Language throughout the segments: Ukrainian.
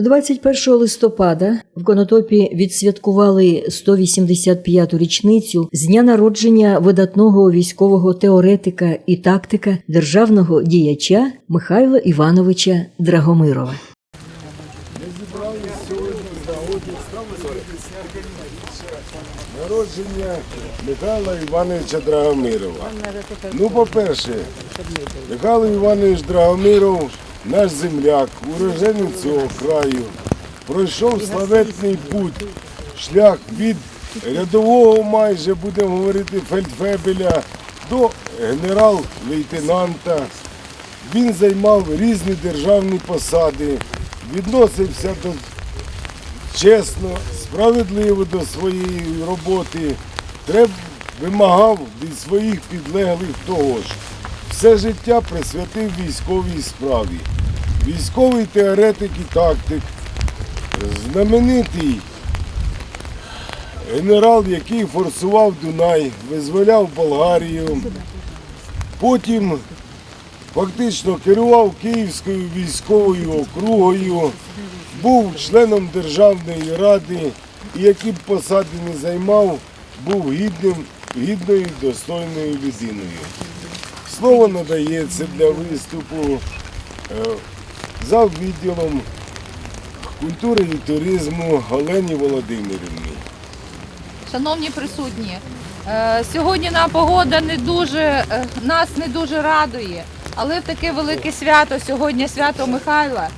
21 листопада в Конотопі відсвяткували 185-ту річницю з дня народження видатного військового теоретика і тактика державного діяча Михайла Івановича Драгомирова. Сьогодні з нагоди народження Михайла Івановича Драгомирова. Ну, по-перше, Михайло Іванович Драгомиров, наш земляк, уроженець цього краю, пройшов славетний путь, шлях від рядового майже, будемо говорити, фельдфебеля до генерал-лейтенанта. Він займав різні державні посади, відносився до чесно, справедливо до своєї роботи, вимагав від своїх підлеглих того ж. Все життя присвятив військовій справі. Військовий теоретик і тактик, знаменитий генерал, який форсував Дунай, визволяв Болгарію. Потім фактично керував Київською військовою округою, був членом Державної ради і які б посади не займав, був гідним, гідною достойною людиною. Слово надається для виступу е, за відділом культури і туризму Олені Володимирівні. Шановні присутні, е, сьогодні нам погода не дуже, е, нас не дуже радує, але таке велике свято, сьогодні свято Михайла,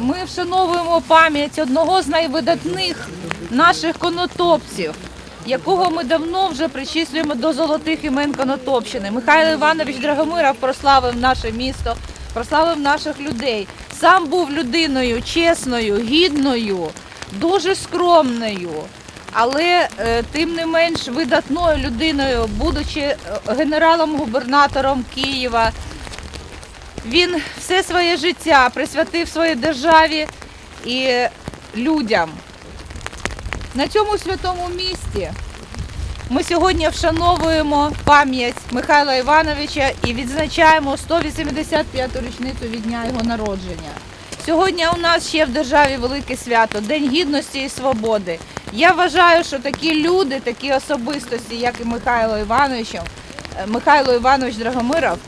ми вшановуємо пам'ять одного з найвидатних наших конотопців, якого ми давно вже причислюємо до золотих імен Конотопщини. Михайло Іванович Драгомиров прославив наше місто, прославив наших людей. Сам був людиною чесною, гідною, дуже скромною. Але е, тим не менш видатною людиною, будучи е, генералом-губернатором Києва, він все своє життя присвятив своїй державі і людям. На цьому святому місті ми сьогодні вшановуємо пам'ять Михайла Івановича і відзначаємо 185-ту річницю від дня його народження. Сьогодні у нас ще в державі велике свято День гідності і свободи. Я вважаю, що такі люди, такі особистості, як і Михайло Іванович, е, Михайло Іванович Драгомиров,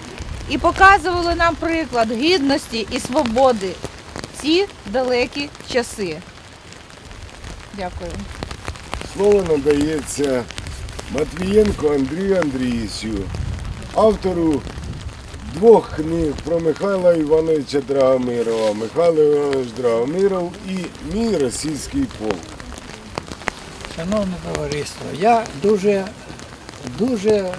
і показували нам приклад гідності і свободи в ці далекі часи. Дякую. Слово надається Матвієнко Андрію Андрійовичу, автору двох книг про Михайла Івановича Драгомирова, Михайло Іванович Драгомиров і Мій російський полк. Шановне товариство, я дуже, дуже е,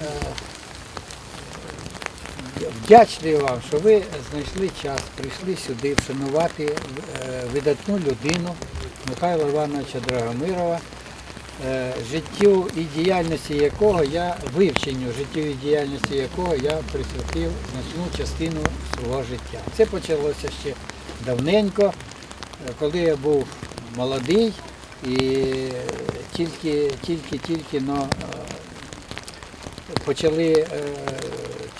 вдячний вам, що ви знайшли час, прийшли сюди вшанувати е, видатну людину Михайла Івановича Драгомирова, е, життю і діяльності якого я, вивченню життю і діяльності якого я присвятив значну частину свого життя. Це почалося ще давненько, е, коли я був молодий і тільки, тільки, тільки е, почали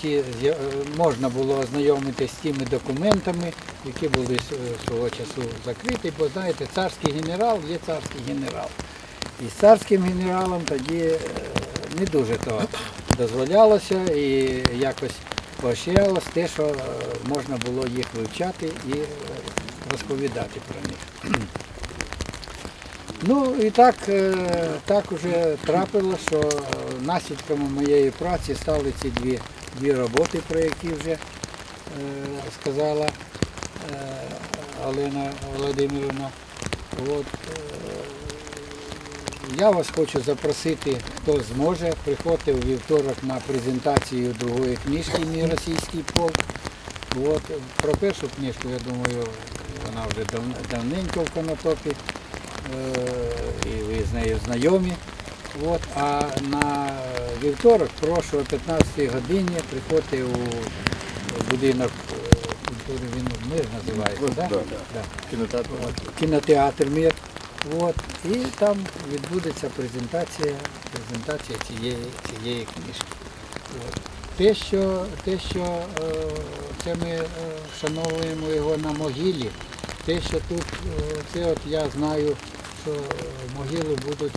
е, ті, з'я- е, можна було ознайомитися з тими документами, які були свого часу закриті, бо знаєте, царський генерал є царський генерал. І з царським генералом тоді е, не дуже то дозволялося і якось поощрялось те, що е, можна було їх вивчати і е, розповідати про них. Ну і так, е, так уже трапило, що е, наслідками моєї праці стали ці дві, дві роботи, про які вже е, сказала е, Олена Володимирівна. От, е, я вас хочу запросити, хто зможе, приходьте у вівторок на презентацію другої книжки Мій російський полк. От, про першу книжку, я думаю, вона вже давненько в конотопі, і ви з нею знайомі. От, а на вівторок прошу о 15 годині приходьте у будинок культури він мир називається, От, да? да. Да. Кінотеатр. От, кінотеатр Мир. От, і там відбудеться презентація, презентація цієї, цієї книжки. От. Те, що, те, що е, це ми е, вшановуємо його на могилі, те, що тут, е, це от я знаю, що могилу будуть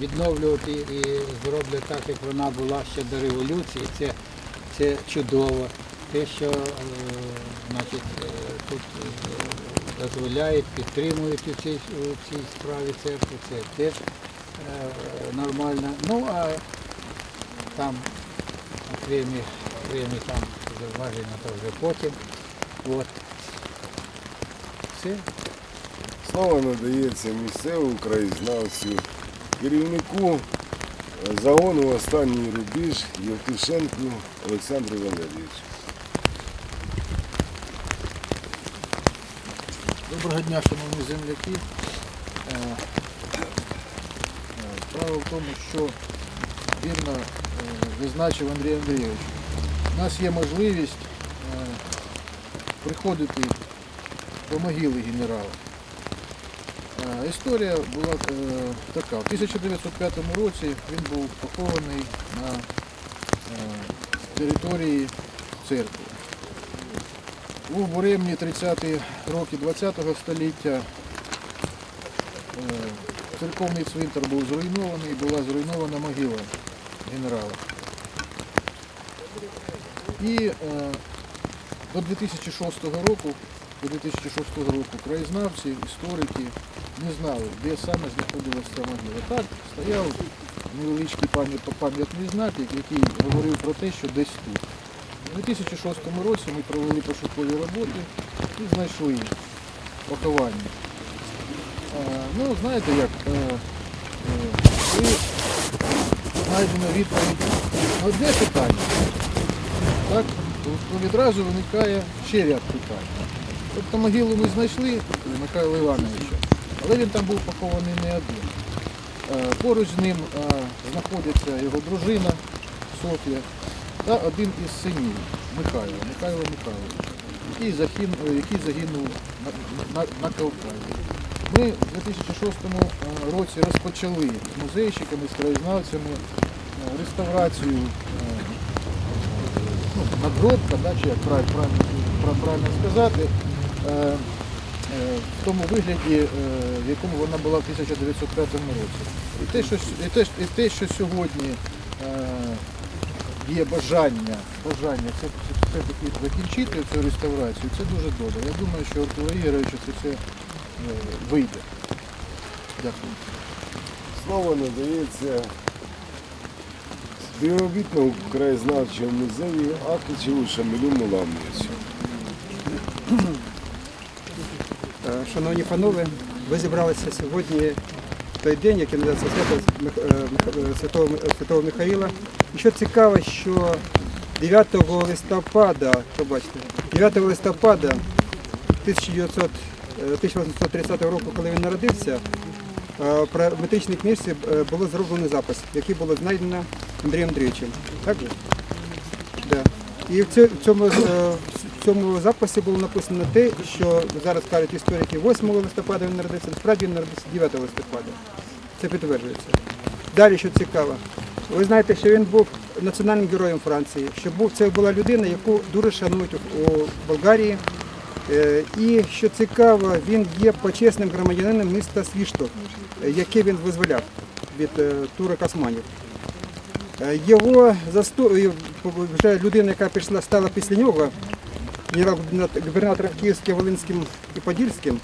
відновлювати і зроблять так, як вона була ще до революції. Це, це чудово. Те, що е, значить, е, тут е, дозволяють, підтримують у цій, у цій справі церкви, це теж нормально. Ну а там окремі, окремі там зауваження то вже потім. От. Все. Слава надається місцевому краєзнавцю, керівнику е, загону останній рубіж Євтушенку Олександру Валерійовичу. Доброго дня, шановні земляки. Е, е, Справа в тому, що вірно е, визначив Андрій Андрійович. У нас є можливість е, приходити до могили генерала. Історія була е, така. У 1905 році він був похований на е, території церкви. У буремні 30-ті роки ХХ століття е, церковний цвинтар був зруйнований, була зруйнована могила генерала. І до 2006 року, до 2006 року краєзнавці, історики не знали, де саме знаходилася могила. Так, стояв невеличкий пам'ятний знак, який говорив про те, що десь тут. У 2006 році ми провели пошукові роботи і знайшли поховання. Ну, знаєте як, е, е, знайдено відповідь на одне питання, так, то відразу виникає ще ряд питань. Тобто могилу ми знайшли Михайла Івановича, але він там був похований не один. Е, Поруч з ним е, знаходиться його дружина Софія та один із синів Михайло, Михайло Михайлович, який загинув, який загинув на, на, Кавказі. Ми в 2006 році розпочали з музейщиками, з краєзнавцями е, реставрацію, е, ну, надгробка, да, чи як правильно, правильно, сказати, е, е, в тому вигляді, е, в якому вона була в 1905 році. І те, що, сьогодні е, є бажання, бажання все-таки закінчити цю реставрацію, це дуже добре. Я думаю, що Артура Ігоровича це все е, вийде. Дякую. Слово надається співробітнику краєзнавчого музею Акичеву Шамилю Муламовичу. Е, Шановні панове, ви зібралися сьогодні в той день, який називається свято е, е, Святого, Святого Михаїла. І що цікаво, що 9 листопада, побачите, 9 листопада 1900, е, 1830 року, коли він народився, е, про метричній книжці е, було зроблено запис, який було знайдено Андрієм Андрійовичем. Так же? Да. І в цьому, е, в цьому записі було написано те, що зараз кажуть історики 8 листопада він народився, насправді він народився 9 листопада. Це підтверджується. Далі, що цікаво, ви знаєте, що він був національним героєм Франції, що був, це була людина, яку дуже шанують у, Болгарії. Е, І що цікаво, він є почесним громадянином міста Свіштов, яке він визволяв від е, турок османів. Його вже людина, яка пішла, стала після нього, генерал-губернатором Київським, Волинським і Подільським,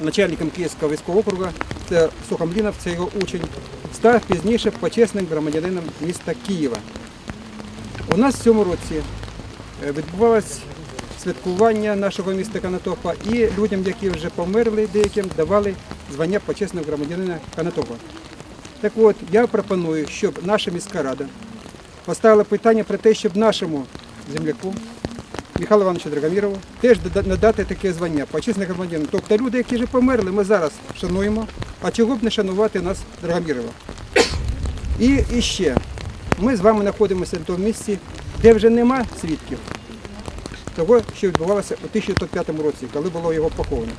начальником Київського військового округу, це Сухомлінов, це його учень, став пізніше почесним громадянином міста Києва. У нас в цьому році е, відбувалось святкування нашого міста Канатопа і людям, які вже померли деяким, давали звання почесного громадянина Канатопа. Так от, я пропоную, щоб наша міська рада поставила питання про те, щоб нашому земляку Михайлу Івановичу Драгомірову теж надати таке звання почесних громадянин. Тобто люди, які вже померли, ми зараз шануємо, а чого б не шанувати нас Драгомірова. І, і ще, ми з вами знаходимося в тому місці, де вже нема свідків того, що відбувалося у 1905 році, коли було його поховано.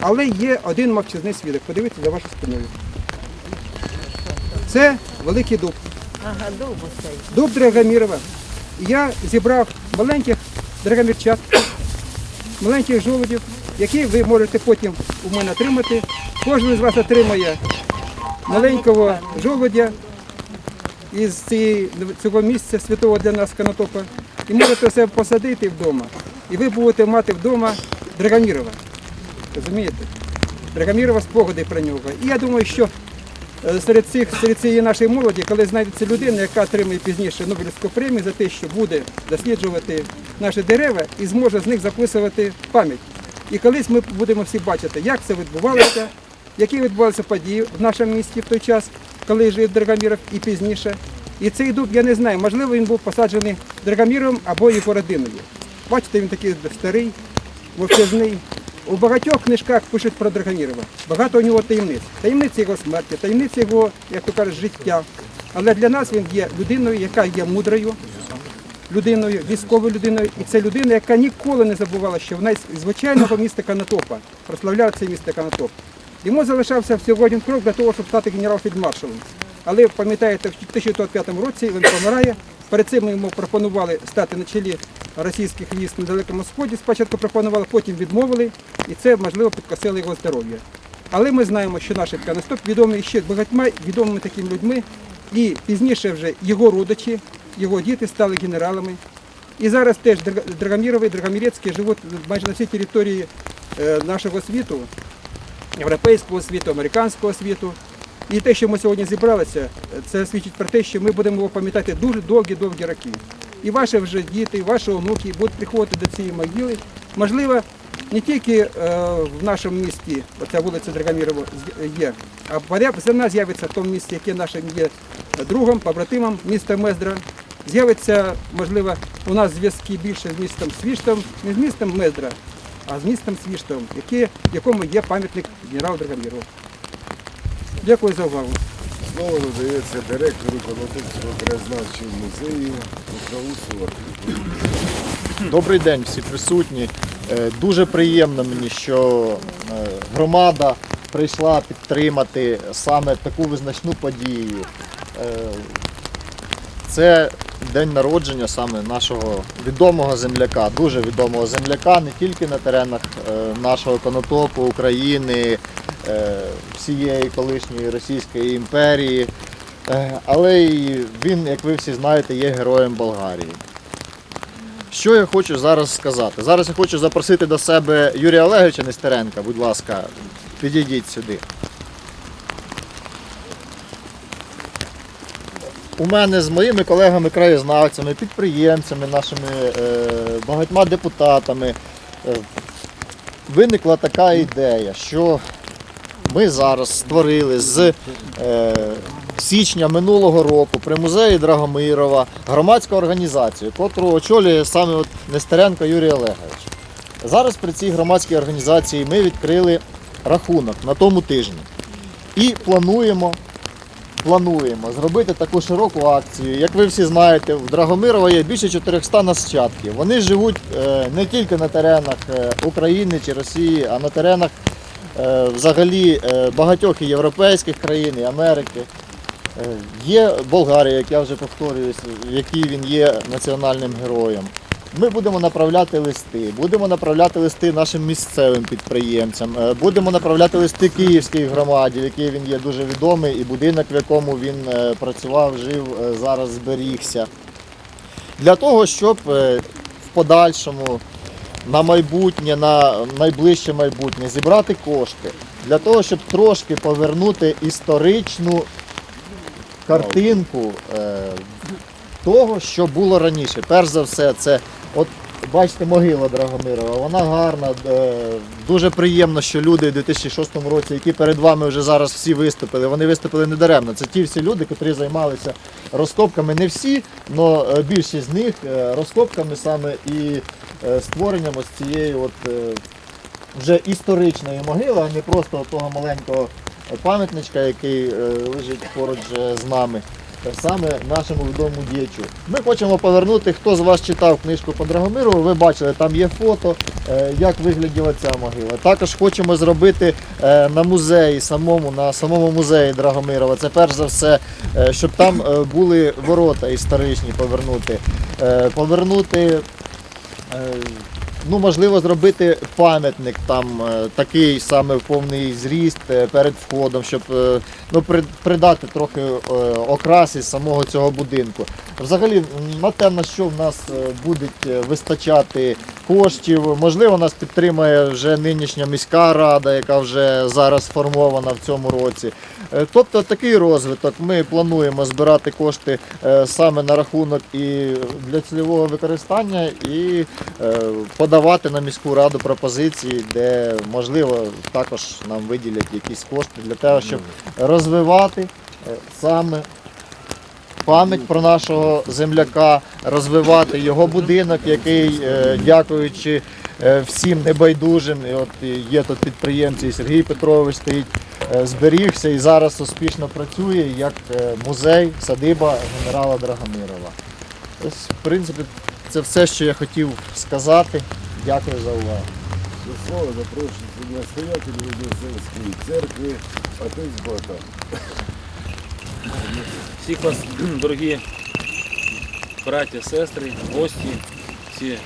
Але є один мовчазний свідок. Подивіться за вашою спиною. Це великий дуб. Ага, довго стоїть. Дуб Драгомірова. Я зібрав маленьких драгомірчат маленьких жолудів, які ви можете потім у мене отримати. Кожен з вас отримає маленького жолудя із цього місця святого для нас Конотопа. І можете себе посадити вдома. І ви будете мати вдома Драгомірова. Розумієте? Драгомірова спогади про нього. І я думаю, що серед цих серед цієї нашої молоді, коли знайдеться людина, яка отримає пізніше Нобелівську премію за те, що буде досліджувати наші дерева і зможе з них записувати пам'ять. І колись ми будемо всі бачити, як це відбувалося, які відбувалися події в нашому місті в той час, коли жив Драгоміров і пізніше. І цей дуб, я не знаю, можливо, він був посаджений Драгоміровим або його родиною. Бачите, він такий старий, мовчазний. У багатьох книжках пишуть про Драгомірова. Багато у нього таємниць. Таємниці його смерті, таємниці його, як то кажуть, життя. Але для нас він є людиною, яка є мудрою, людиною, військовою людиною. І це людина, яка ніколи не забувала, що вона з звичайного міста Канатопа прославляла це місто Канатоп. Йому залишався всього один крок для того, щоб стати генерал-фельдмаршалом. Але пам'ятаєте, в 1905 році він помирає. Перед цим йому пропонували стати на чолі російських військ на Далекому Сході. Спочатку пропонували, потім відмовили, і це можливо підкосило його здоров'я. Але ми знаємо, що наш Канастоп відомий ще багатьма відомими такими людьми, і пізніше вже його родичі, його діти стали генералами. І зараз теж Драг- Драгомірови, Драгомірецькі живуть майже на всій території е, нашого світу, європейського світу, американського світу. І те, що ми сьогодні зібралися, це свідчить про те, що ми будемо його пам'ятати дуже довгі-довгі роки. І ваші вже діти, і ваші онуки будуть приходити до цієї могили. Можливо, не тільки е, в нашому місті, оця вулиця Драгомірова є, а поряд земля з'явиться в тому місті, яке нашим є другом, побратимом міста Мездра. З'явиться, можливо, у нас зв'язки більше з містом Свіштом, не з містом Мездра, а з містом Свіштом, яке, якому є пам'ятник генералу Драгомірову. Дякую за увагу. Слово надається директору Конотопського краєзнавчого музею Михайлу Добрий день, всі присутні. Е, Дуже приємно мені, що е, громада прийшла підтримати саме таку визначну подію. Е, Це день народження саме нашого відомого земляка, дуже відомого земляка, не тільки на теренах нашого конотопу, України, всієї колишньої Російської імперії, е, але він, як ви всі знаєте, є героєм Болгарії. Що я хочу зараз сказати? Зараз я хочу запросити до себе Юрія Олеговича Нестеренка, будь ласка, підійдіть сюди. У мене з моїми колегами-краєзнавцями, підприємцями, нашими е, багатьма депутатами е, виникла така ідея, що ми зараз створили з е, січня минулого року при музеї Драгомирова громадську організацію, котру очолює саме Нестеренко Юрій Олегович. Зараз при цій громадській організації ми відкрили рахунок на тому тижні і плануємо. Плануємо зробити таку широку акцію. Як ви всі знаєте, в Драгомирова є більше 400 нащадків. Вони живуть е, не тільки на теренах е, України чи Росії, а на теренах взагалі е, багатьох і європейських країн, і Америки. Е, Є Болгарія, як я вже повторююсь, в якій він є національним героєм. Ми будемо направляти листи, будемо направляти листи нашим місцевим підприємцям, е, будемо направляти листи Київській громаді, в якій він є дуже відомий, і будинок, в якому він е, працював, жив, е, зараз зберігся. Для того, щоб е, в подальшому на майбутнє, на найближче майбутнє зібрати кошти для того, щоб трошки повернути історичну картинку е, того, що було раніше. Перш за все, це от бачите могила Драгомирова, вона гарна. е, Дуже приємно, що люди у 2006 році, які перед вами вже зараз всі виступили, вони виступили не даремно. Це ті всі люди, які займалися розкопками. Не всі, але більшість з них е, розкопками саме і е, створенням ось цієї от вже історичної могили, а не просто того маленького пам'ятничка, який лежить поруч з нами, саме нашому відомому діячу. Ми хочемо повернути, хто з вас читав книжку по Драгомирову, ви бачили, там є фото, е, як вигляділа ця могила. Також хочемо зробити е, на музеї, самому, на самому музеї Драгомирова. Це перш за все, е, щоб там були ворота історичні повернути. Повернути ну, можливо, зробити пам'ятник там е, такий саме повний зріст е, перед входом, щоб е, ну, придати трохи окрас самого цього будинку. Взагалі, на те, на що в нас буде вистачати коштів, можливо, нас підтримає вже нинішня міська рада, яка вже зараз сформована в цьому році. Е, Тобто такий розвиток. Ми плануємо збирати кошти е, саме на рахунок і для цільового використання, і е, подавати на міську раду пропозиції, де можливо також нам виділять якісь кошти для того, щоб розвивати саме пам'ять про нашого земляка, розвивати його будинок, який, е, дякуючи е, всім небайдужим, і от є тут підприємці, і Сергій Петрович стоїть, е, зберігся і зараз успішно працює як музей, садиба генерала Драгомирова. Ось, в принципі, це все, що я хотів сказати. Дякую за увагу. До слова запрошується настоятель Вознесенської церкви, отець Богдан. Всіх вас, дорогі браття, сестри, гості, всі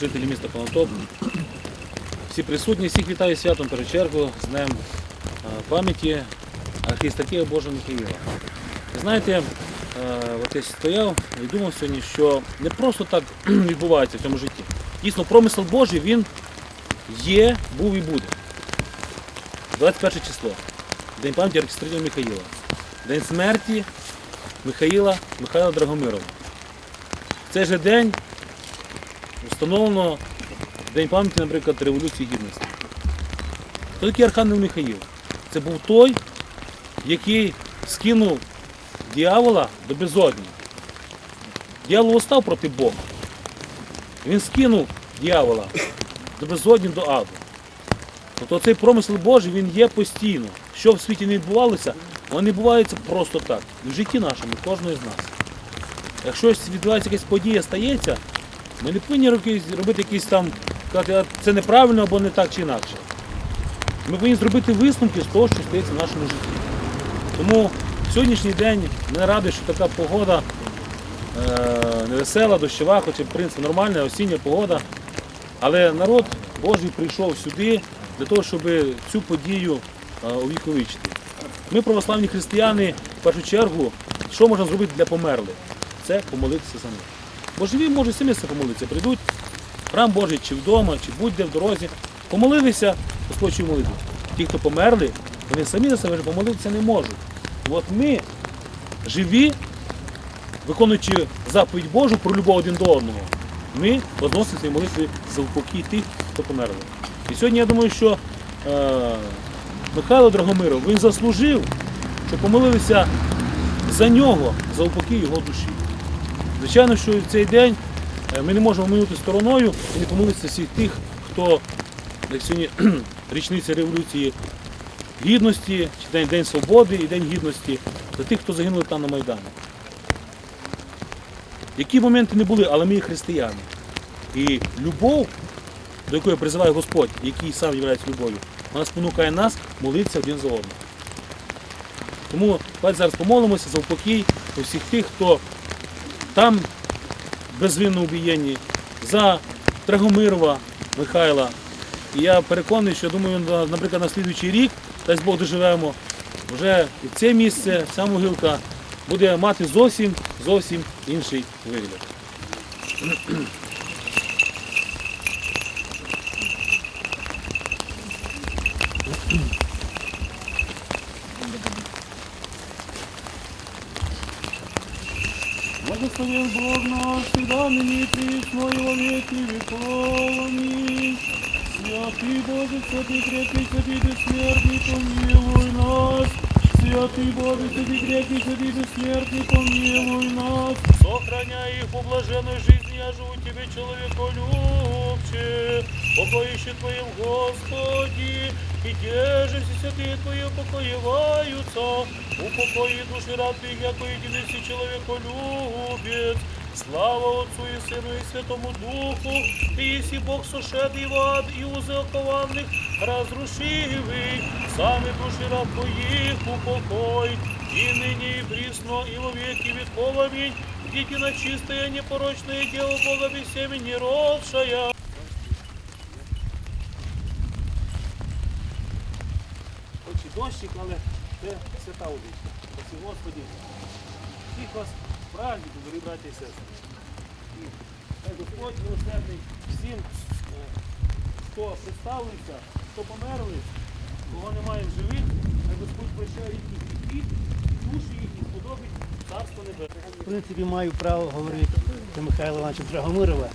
жителі міста Конотоп, всі присутні, всіх вітаю святом перед чергою, з Днем пам'яті архістратія Божого Михаїла. Знаєте, от я стояв і думав сьогодні, що не просто так відбувається в цьому житті. Дійсно, промисел Божий він є, був і буде. 21 число. День пам'яті архістратія Михаїла. День смерті Михаїла Михайла Драгомирова. В цей же день встановлено День пам'яті, наприклад, Революції Гідності. Хто такий Архангел Михаїл? Це був той, який скинув діявола до безодні. Діявол устав проти Бога. Він скинув діявола до безодні до аду. Тобто цей промисел Божий він є постійно. Що в світі не відбувалося, воно не відбувається просто так. В житті нашому, кожного з нас. Якщо відбувається якась подія, стається, ми не повинні робити якісь там, казати, «А це неправильно або не так чи інакше. Ми повинні зробити висновки з того, що стається в нашому житті. Тому сьогоднішній день мене радує, що така погода е, невесела, дощова, хоча в принципі нормальна осіння погода. Але народ Божий прийшов сюди для того, щоб цю подію е, увіковічити. Ми, православні християни, в першу чергу, що можна зробити для померлих? Це помолитися за них. Бо живі можуть самі себе помолитися. Прийдуть в храм Божий, чи вдома, чи будь-де в дорозі, помолилися, Господь чує молитву. Ті, хто померли, вони самі за себе помолитися не можуть. От ми живі, виконуючи заповідь Божу про любов один до одного, ми возносимо свої молитви за упокій тих, хто померли. І сьогодні я думаю, що е, Михайло Драгомиров, він заслужив, щоб помолилися за нього, за упокій його душі. Звичайно, що в цей день е, ми не можемо минути стороною і не помолитися всіх тих, хто як сьогодні річниця Революції Гідності, чи День, День Свободи і День Гідності, за тих, хто загинули там на Майдані. Які моменти не були, але ми є християни. І любов, до якої призиває Господь, який сам є любов'ю, вона спонукає нас молитися один за одним. Тому давайте зараз помолимося за упокій у всіх тих, хто там безвинно убієнні, за Драгомирова Михайла. І я переконаний, що думаю, наприклад, на слідуючий рік, дасть Бог доживемо, вже і це місце, ця могилка буде мати зовсім зовсім інший вигляд. Благословен Бог наш, всегда ныне и присно, и во веки веков. Аминь. Святый Боже, святый крепкий, святый бессмертный, помилуй нас. Святый Боже, святый крепкий, святый бессмертный, помилуй нас. Сохраняй их по блаженной жизни, я живу тебе, человеколюбче. Покоище Твоем, Господи, и держи все святые Твои упокоиваются. Упокои души раб Твоих, яко единый все человеколюбец. Слава Отцу и Сыну и Святому Духу, и если Бог сошедший в ад и узы окованных разрушивый, сами души раб Твоих упокой, и ныне и присно, и во веки веков. Аминь. Едино чистое, непорочное дело Бога без семени родшая. Дощик, але це свята водичка. Спасибо, Господі. Всіх вас праздник, дорогі браті і сестри. І хай Господь милосердний всім, е, хто представився, хто померли, кого немає в живих, хай Господь прощає їхні гріхи, душі їхні сподобить царство небесне. В принципі, маю право говорити до Михайла Івановича Драгомирова.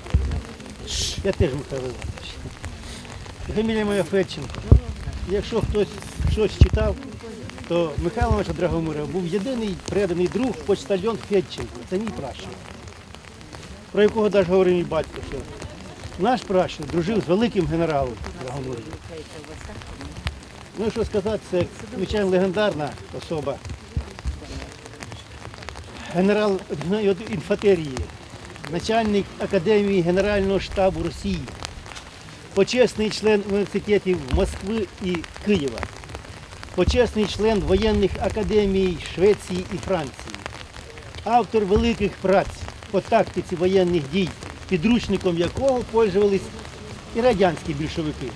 Я теж Михайло Іванович. Фамілія моя Федченко. Якщо хтось щось читав, то Михайло Драгомиров був єдиний преданий друг почтальон Федченко. Це мій пращур. Про якого навіть говорив мій батько. Що наш пращур дружив з великим генералом Драгомировим. Ну що сказати, це звичайно легендарна особа генерал інфатерії, начальник Академії Генерального штабу Росії, почесний член університетів Москви і Києва, почесний член воєнних академій Швеції і Франції, автор великих праць по тактиці воєнних дій, підручником якого пользувались і радянські більшовики.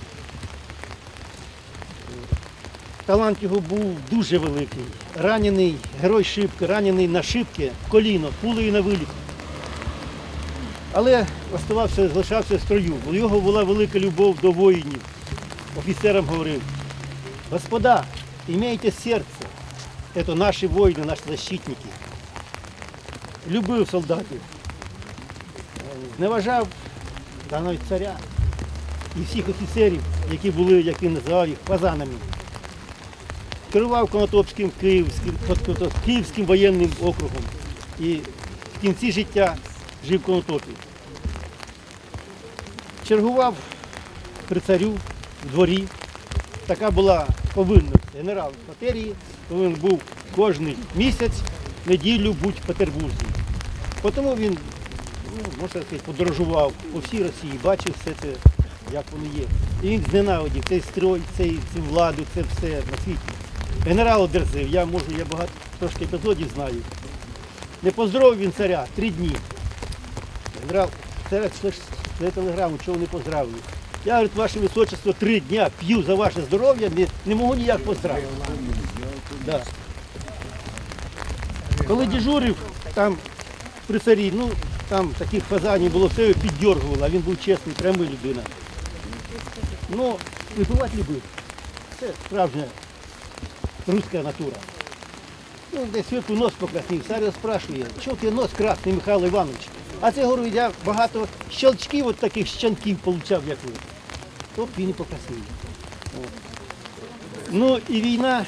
Талант його був дуже великий. Ранений герой шибки, ранений на шибки, коліно, пулею на виліт. Але оставався, залишався в строю. У його була велика любов до воїнів. Офіцерам говорив, господа, імейте серце, це наші воїни, наші защитники. Любив солдатів, та навіть царя і всіх офіцерів, які були, як він називав їх, фазанами керував Конотопським Київським, Київським воєнним округом. І в кінці життя жив в Конотопі. Чергував при царю в дворі. Така була повинність. Генерал Патерії повинен був кожен місяць неділю бути в Петербурзі. Тому він, ну, можна сказати, подорожував по всій Росії, бачив все це, як воно є. І він зненавидів цей строй, цей, цю владу, це все на світі. Генерал одерзив, я можу, я багато трошки епізодів знаю. Не поздоровив він царя три дні. Генерал, царя телеграму, чого не поздравив. Я говорю, ваше височество, три дня п'ю за ваше здоров'я, не, не можу ніяк поздравити. Да. Коли дежурив, там при царі, ну там таких фазанів було, все його піддергувало, а він був чесний, прямий людина. Ну, випивати любив. Це справжня руська натура. Ну, десь світу нос покраснів. Цар спрашує, чого ти нос красний, Михайло Іванович? А це говорю, я багато щелчків, от таких щанків получав, як ви. От він і покраснів. От. Ну і війна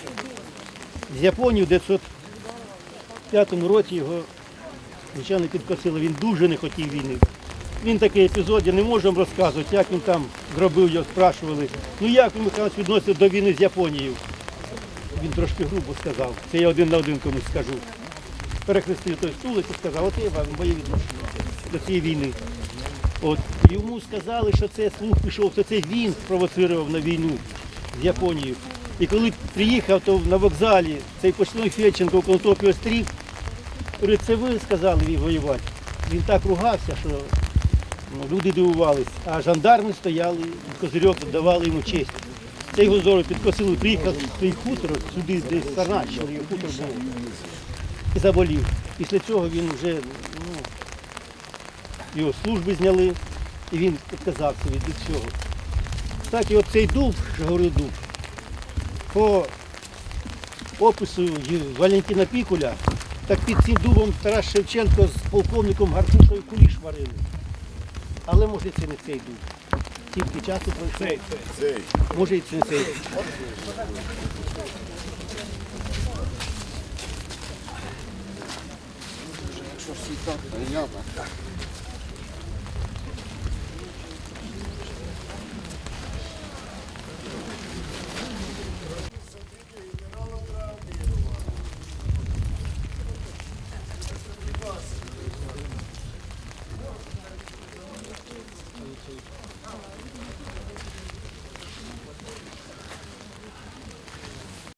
з Японією в 905 році його звичайно підкосило. Він дуже не хотів війни. Він такий епізод, я не можу вам розказувати, як він там зробив, його спрашували. Ну як він Михайлович відносив до війни з Японією? Він трошки грубо сказав. Це я один на один комусь скажу. Перехрестив той стул і сказав, от я вам моє відношення до цієї війни. От йому сказали, що це слух пішов, що це він спровоцирував на війну з Японією. І коли приїхав, то на вокзалі цей почтовий Федченко у Конотопі острів, говорить, це ви сказали їй воювати. Він так ругався, що ну, люди дивувались, а жандарми стояли, козирьок давали йому честь. Це його підкосили, приїхав в цей хутор, сюди, десь його хутор був, і заболів. Після цього він вже, ну, його служби зняли, і він відказався від цього. Так і оцей дуб, говорю дуб, по опису Валентина Пікуля, так під цим дубом Тарас Шевченко з полковником Гаркушою куліш варили. Але може це не цей дуб. Тільки часу пройшов. Може і це не цей. Що всі так прийнято.